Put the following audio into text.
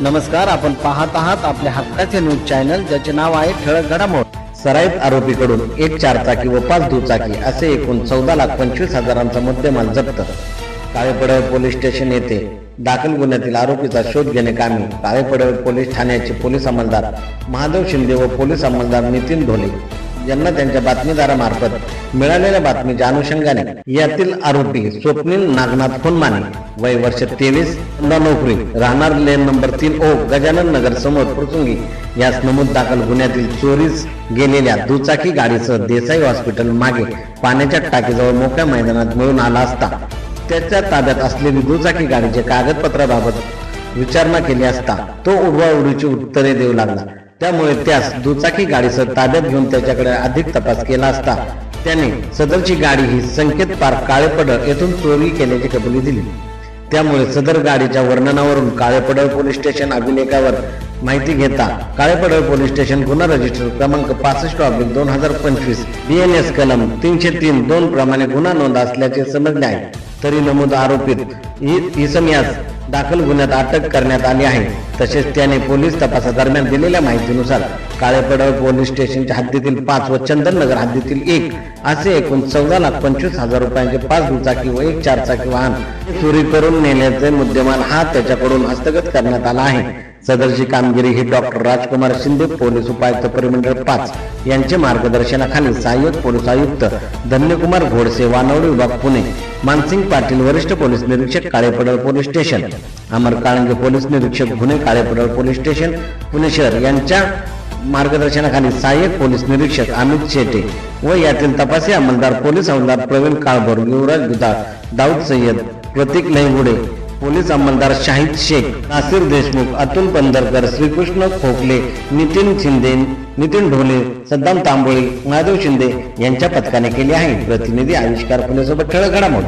नमस्कार आपण पाहत आहात आपल्या हक्काचे न्यूज चॅनल ज्याचे नाव आहे ठळक घडामोड. सराईत आरोपीकडून एक चारचाकी व पाच दुचाकी असे एकूण चौदा लाख पंचवीस हजारांचा मुद्देमाल जप्त. काळेपडळ पोलीस स्टेशन येथे दाखल गुन्ह्यातील आरोपीचा शोध घेणे कामी. काळेपडळ पोलीस ठाण्याचे पोलीस अंमलदार महादेव शिंदे व पोलीस अंमलदार नितीन ढोले. यांना त्यांच्या बातमीदारामार्फत मिळालेल्या बातमीच्या अनुषंगाने यातील आरोपी स्वप्नील नागनाथ खुनमाने वय वर्ष तेवीस नोकरी राहणार लेन नंबर तीन ओ गजानन नगर समोर प्रसंगी यास नमूद दाखल गुन्ह्यातील चोरीस गेलेल्या दुचाकी गाडीसह देसाई हॉस्पिटल मागे पाण्याच्या टाकीजवळ मोकळ्या मैदानात मिळून आला असता. त्याच्या ताब्यात असलेली दुचाकी गाडीचे कागदपत्राबाबत विचारणा केली असता तो उडवाउडीची उत्तरे देऊ लागला. त्यामुळे त्यास दुचाकी गाडीसह ताब्यात घेऊन त्याच्याकडे अधिक तपास केला असता. त्याने सदरची गाडी ही संकेत पार्क काळेपडळ येथून चोरी केल्याची कबुली दिली. त्यामुळे सदर गाडीच्या वर्णनावरून काळेपडळ पोलीस स्टेशन अभिलेखावर माहिती घेता काळेपडळ पोलीस स्टेशन गुन्हा रजिस्टर क्रमांक पासष्ट ऑब्लिक दोन हजार पंचवीस डी एन एस कलम तीनशे तीन दोन प्रमाणे गुन्हा नोंद असल्याचे समजले आहे. तरी नमूद आरोपीत इसम यास दाखल गुन्ह्यात अटक करण्यात आली आहे. तसेच त्याने पोलीस तपासादरम्यान दिलेल्या माहितीनुसार काळेपडळ पोलीस स्टेशनच्या हद्दीतील पाच व चंदननगर हद्दीतील एक असे एकूण चौदा लाख पंचवीस हजार रुपयांचे पाच दुचाकी व एक चारचाकी वाहन चोरी करून नेण्याचे मुद्देमाल हा त्याच्याकडून हस्तगत करण्यात आला आहे. सदरची कामगिरी ही डॉक्टर राजकुमार शिंदे पोलीस उपायुक्त परिमंडळ पाच यांचे मार्गदर्शनाखाली सहाय्यक पोलीस आयुक्त धन्यकुमार घोडसे वानवडी विभाग पुणे. मानसिंग पाटील वरिष्ठ पोलीस निरीक्षक Kalepadal police station. Amar Kalange police निरीक्षक गुन्हे काळेपडळ पोलीस स्टेशन पुणे शहर. यांच्या मार्गदर्शनाखाली सहाय्यक पोलीस निरीक्षक अमित शेटे व यातील तपासी अंमलदार पोलीस हवालदार प्रवीण काळभोर युवराज गुदाळ दाऊद सय्यद प्रतीक लैंगुडे पोलीस अंमलदार शाहिद शेख नासिर देशमुख अतुल पंधरकर श्रीकृष्ण खोकले नितीन शिंदे नितीन ढोले सद्दाम तांबोळी महादेव शिंदे यांच्या पथकाने केली आहे. प्रतिनिधी आविष्कार पुण्यासोबत ठळक घडामोड.